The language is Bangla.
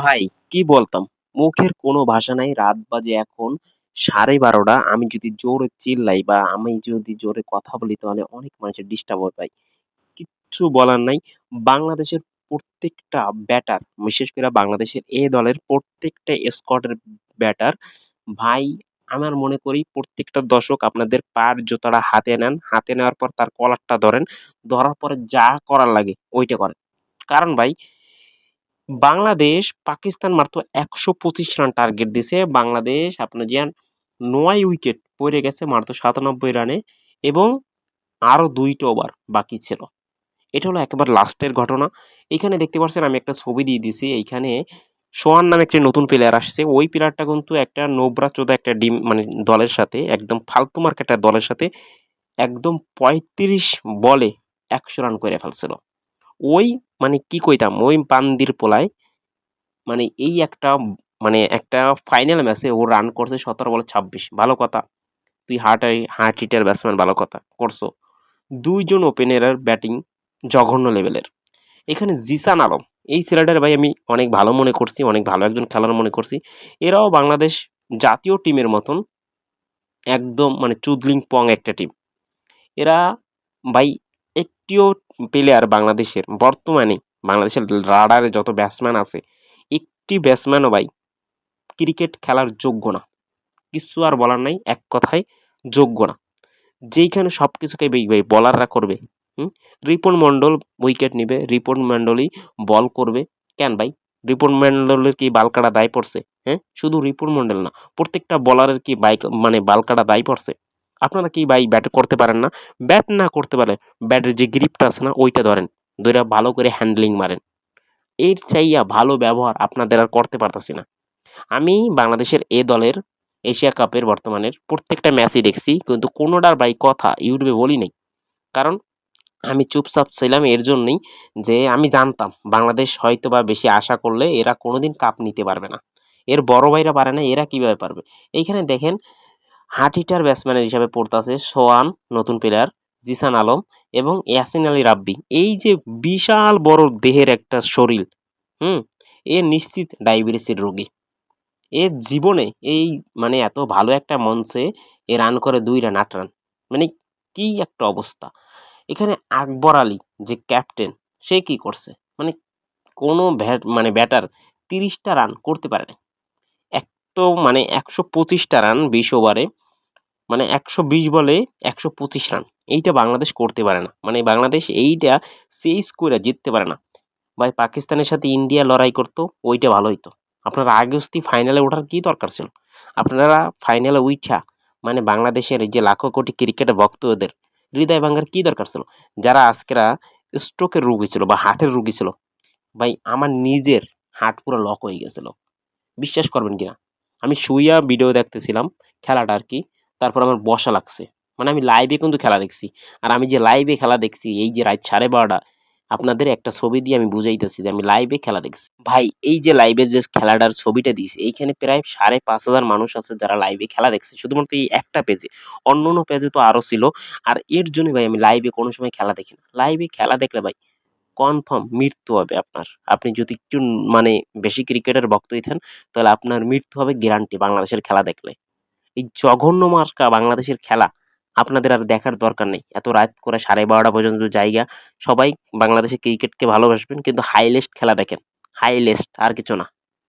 ভাই, কি বলতাম? মুখের কোনো ভাষা নাই, রাত বাজে এখন সাড়ে বারোটা। আমি যদি জোরে চিল্লাই বা আমি যদি জোরে কথা বলি, তাহলে অনেক মানুষের ডিস্টার্ব হয় ভাই। কিচ্ছু বলার নাই। বাংলাদেশের প্রত্যেকটা ব্যাটার বিশেষ করে বাংলাদেশের এ দলের প্রত্যেকটা স্কোয়াডের ব্যাটার ভাই, আমার মনে করি প্রত্যেকটা দর্শক আপনাদের পার জুতাটা হাতে নেন। হাতে নেওয়ার পর তার কলারটা ধরেন। ধরার পরে যা করার লাগে, ওইটা করেন। কারণ ভাই বাংলাদেশ, পাকিস্তান মাত্র একশো পঁচিশ রান টার্গেট দিছে। বাংলাদেশ, আপনার যে নয় উইকেট পড়ে গেছে মাত্র সাতানব্বই রানে এবং আরও দুইটা ওভার বাকি ছিল। এটা হলো একেবারে লাস্টের ঘটনা। এখানে দেখতে পাচ্ছেন আমি একটা ছবি দিয়ে দিছি। এইখানে সোয়ান নামে একটি নতুন প্লেয়ার আসছে। ওই প্লেয়ারটা কিন্তু একটা নোবরা চোদা একটা ডিম মানে দলের সাথে, একদম ফালতু মার্কেটার দলের সাথে একদম পঁয়ত্রিশ বলে একশো রান করে ফেলছিল। ওই মানে কি কইতাম? ওই পান্দির পোলায় মানে এই একটা মানে একটা ফাইনাল ম্যাচে ও রান করছে সতেরো বলে ছাব্বিশ। ভালো কথা। তুই হার্ট হার্ট হিটার ব্যাটসম্যান ভালো কথা। করছ। দুইজন ওপেনারের ব্যাটিং জঘন্য লেভেলের এখানে জিসান আলম, এই ছেলেটার ভাই আমি অনেক ভালো মনে করছি, অনেক ভালো একজন খেলার মনে করছি। এরাও বাংলাদেশ জাতীয় টিমের মতন একদম মানে চুদলিং পং একটা টিম এরা ভাই একটিও প্লেয়ার বাংলাদেশের, বর্তমানে বাংলাদেশের রাডারে যত ব্যাটসম্যান আছে, একটি ব্যাটসম্যানও ভাই ক্রিকেট খেলার যোগ্য না। কিছু আর বলার নাই, এক কথায় যোগ্য না। যেইখানে সব কিছুকে ভাই বলাররা করবে, হুম? রিপন মণ্ডল উইকেট নিবে, রিপন মণ্ডলই বল করবে। কেন ভাই? রিপন মণ্ডলের কি বাল কাটা দায় পড়ছে হ্যাঁ? শুধু রিপন মণ্ডল না, প্রত্যেকটা বলারের কি বাইক মানে বাল কাটা দায় পড়ছে? আপনারা কি ভাই ব্যাট করতে পারেন না? ব্যাট না করতে পারে ব্যাটের যে গ্রিপটা আছে না, ওইটা ধরেন ধরে ভালো করে হ্যান্ডলিং মারেন। এর চাইয়া ভালো ব্যবহার আপনাদের আর করতে পারতাছি না। আমি বাংলাদেশের এ দলের, এশিয়া কাপের বর্তমানের প্রত্যেকটা ম্যাচই দেখছি, কিন্তু কোনোটার ভাই কথা ইউটিউবে বলি নাই। কারণ আমি চুপচাপ ছিলাম এর জন্যই যে আমি জানতাম, বাংলাদেশ হয়তো বা বেশি আশা করলে এরা কোনোদিন কাপ নিতে পারবে না। এর বড় ভাইরা পারে না, এরা কীভাবে পারবে? এইখানে দেখেন হার্ট হিটার ব্যাটসম্যানের হিসাবে পড়তেছে সোয়ান, নতুন প্লেয়ার জিসান আলম এবং ইয়াসিন আলী রাব্বি। এই যে বিশাল বড় দেহের একটা শরীর, হুম, এ নিশ্চিত ডায়াবেটিসের রোগী। এর জীবনে এই মানে এত ভালো একটা মঞ্চে এ রান করে দুই রান আট রান মানে কি একটা অবস্থা। এখানে আকবর আলী যে ক্যাপ্টেন সে কি করছে? মানে কোনো ব্যাট মানে ব্যাটার তিরিশটা রান করতে পারে না এক তো মানে একশো পঁচিশটা রান বিশ ওভারে মানে একশো বিশ বলে একশো পঁচিশ রান। এইটা বাংলাদেশ করতে পারে না। মানে বাংলাদেশ এইটা সেই স্কোরে জিততে পারে না। ভাই, পাকিস্তানের সাথে ইন্ডিয়া লড়াই করতো, ওইটা ভালো হইতো। আপনারা আগে ফাইনালে ওঠার কি দরকার ছিল? আপনারা ফাইনালে উইঠা মানে বাংলাদেশের যে লাখো কোটি ক্রিকেটের ভক্তদের হৃদয় ভাঙ্গার কি দরকার ছিল? যারা আজকেরা স্ট্রোকের রুগী ছিল বা হার্টের রুগী ছিল। ভাই, আমার নিজের হার্ট পুরো লক হয়ে গেছিল। বিশ্বাস করবেন কিনা? আমি শুইয়া ভিডিও দেখতেছিলাম, খেলাটা আর কি। তারপর আমার বসা লাগছে। মানে আমি লাইভে কিন্তু খেলা দেখছি। আর আমি যে লাইভে খেলা দেখছি, এই যে রাত সাড়ে বারোটা, আপনাদের একটা ছবি দিয়ে আমি বুঝাইতেছি যে আমি লাইভে খেলা দেখছি। ভাই, এই যে লাইভে যে খেলাটার ছবিটা দিয়েছি এইখানে প্রায় সাড়ে পাঁচ হাজার মানুষ আছে যারা লাইভে খেলা দেখছে, শুধুমাত্র এই একটা পেজে অন্য অন্য পেজে তো আরও ছিল। আর এর জন্য ভাই আমি লাইভে কোনো সময় খেলা দেখি না। লাইভে খেলা দেখলে ভাই কনফার্ম মৃত্যু হবে আপনার। আপনি যদি একটু মানে বেশি ক্রিকেটের ভক্ত হইতেন, তাহলে আপনার মৃত্যু হবে গ্যারান্টি বাংলাদেশের খেলা দেখলে। এই জঘন্য মার্কা বাংলাদেশের খেলা আপনাদের আর দেখার দরকার নেই। এত রাত করে সাড়ে বারোটা পর্যন্ত জায়গা, সবাই বাংলাদেশের ক্রিকেটকে ভালোবাসবেন, কিন্তু হাইলেস্ট খেলা দেখেন। হাইলেস্ট আর কিছু না।